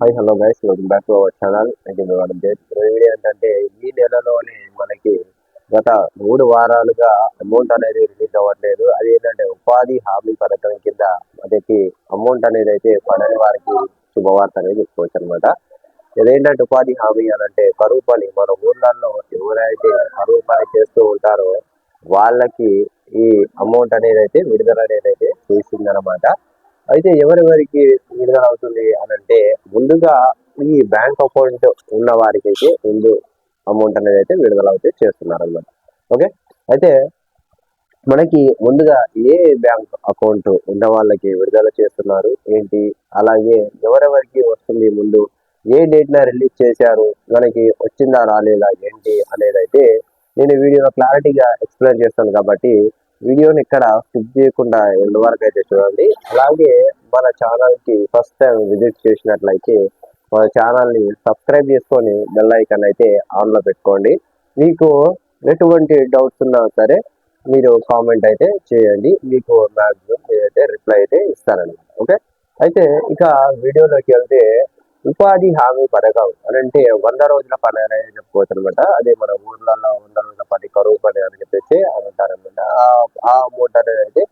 Hi hello guys welcome back to our channel అయితే madam video ఏంటంటే ఈ నెలలోనే మనకి గత మూడు వారాలుగా అమౌంట్ అనేది రిలీజ్ అవ్వట్లేదు. అది ఏంటంటే ఉపాధి హామీ పథకం కింద మనకి అమౌంట్ అనేది అయితే పడని వారికి శుభవార్త అనేది చెప్పుకోవచ్చు అనమాట ఇదేంటంటే ఉపాధి హామీ అని అంటే కరువు పని మన ఊళ్ళల్లో ఎవరైతే కరువు పని చేస్తూ ఉంటారో వాళ్ళకి ఈ అమౌంట్ అనేది అయితే విడుదల అనేది అయితే చేసిందనమాట అయితే ఎవరెవరికి విడుదల అవుతుంది అని అంటే ముందుగా ఈ బ్యాంక్ అకౌంట్ ఉన్న వారికి అయితే ముందు అమౌంట్ అనేది అయితే విడుదల అయితే చేస్తున్నారు అనమాట ఓకే? అయితే మనకి ముందుగా ఏ బ్యాంక్ అకౌంట్ ఉన్న వాళ్ళకి విడుదల చేస్తున్నారు? ఏంటి? అలాగే ఎవరెవరికి వస్తుంది ముందు? ఏ డేట్న రిలీజ్ చేశారు? మనకి వచ్చిందా రాలేదా ఏంటి అనేది అయితే నేను వీడియోలో క్లారిటీగా ఎక్స్ప్లెయిన్ చేస్తాను కాబట్టి వీడియోని ఇక్కడ స్కిప్ చేయకుండా ఎండ్ వరకు అయితే చూడండి. అలాగే మన ఛానల్కి ఫస్ట్ టైం విజిట్ చేసినట్లయితే మన ఛానల్ని సబ్స్క్రైబ్ చేసుకొని బెల్ ఐకాన్ అయితే ఆన్లో పెట్టుకోండి. మీకు ఎటువంటి డౌట్స్ ఉన్నా సరే మీరు కామెంట్ అయితే చేయండి. మీకు మ్యాక్సిమం నేనైతే రిప్లై అయితే ఇస్తానండి ఓకే అయితే ఇక వీడియోలోకి వెళ్తే ఉపాధి హామీ పథకం అని అంటే వంద రోజుల పని అనేది చెప్పుకోవచ్చు అనమాట అదే మన ఊర్లలో వంద రోజుల పని కరువు పని అని ఆ అమౌంట్ అనేది అయితే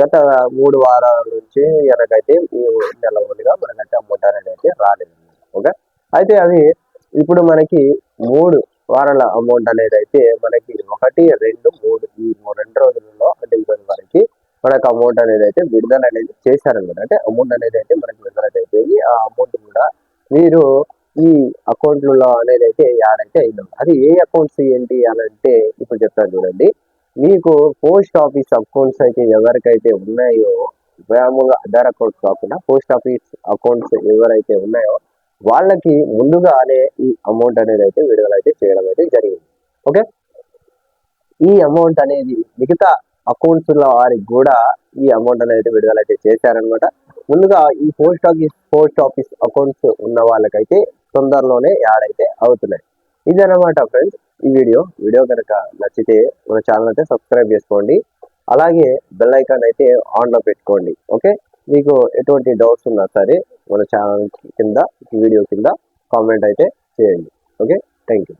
గత మూడు వారాల నుంచి వెనకైతే ఈ నెల రోజులుగా మనకైతే అమౌంట్ అనేది అయితే రాలేదు. ఓకే అయితే అవి ఇప్పుడు మనకి మూడు వారాల అమౌంట్ అనేది అయితే మనకి ఒకటి రెండు మూడు ఈ రెండు రోజులలో అంటే ఇప్పటి వరకు మనకు అమౌంట్ అనేది అయితే విడుదల అనేది చేశారనమాట అంటే అమౌంట్ అనేది అయితే మనకి విడుదల అయిపోయింది. ఆ అమౌంట్ కూడా మీరు ఈ అకౌంట్లలో అనేది అయితే యాడ్ అయితే అయింది. అది ఏ అకౌంట్స్ ఏంటి అని అంటే ఇప్పుడు చెప్తాను చూడండి. మీకు పోస్ట్ ఆఫీస్ అకౌంట్స్ అయితే ఎవరికైతే ఉన్నాయో మామూలుగా ఆధార్ అకౌంట్స్ కాకుండా పోస్ట్ ఆఫీస్ అకౌంట్స్ ఎవరైతే ఉన్నాయో వాళ్ళకి ముందుగానే ఈ అమౌంట్ అనేది అయితే విడుదల అయితే చేయడం అయితే జరిగింది. ఓకే? ఈ అమౌంట్ అనేది మిగతా అకౌంట్స్ వారికి కూడా ఈ అమౌంట్ అనేది విడుదల అయితే చేశారనమాట ముందుగా ఈ post office post office accounts ఉన్న వాళ్ళకైతే తొందరలోనే యాడ్ అయితే అవుతున్నాయి. ఇదన్నమాట ఫ్రెండ్స్ ఈ వీడియో వీడియో కనుక నచ్చితే మన ఛానల్ అయితే సబ్స్క్రైబ్ చేసుకోండి. అలాగే బెల్ ఐకాన్ అయితే ఆన్లో పెట్టుకోండి. ఓకే మీకు ఎటువంటి డౌట్స్ ఉన్నా సరే మన ఛానల్ కింద ఈ వీడియో కింద కామెంట్ అయితే చేయండి. Okay thank you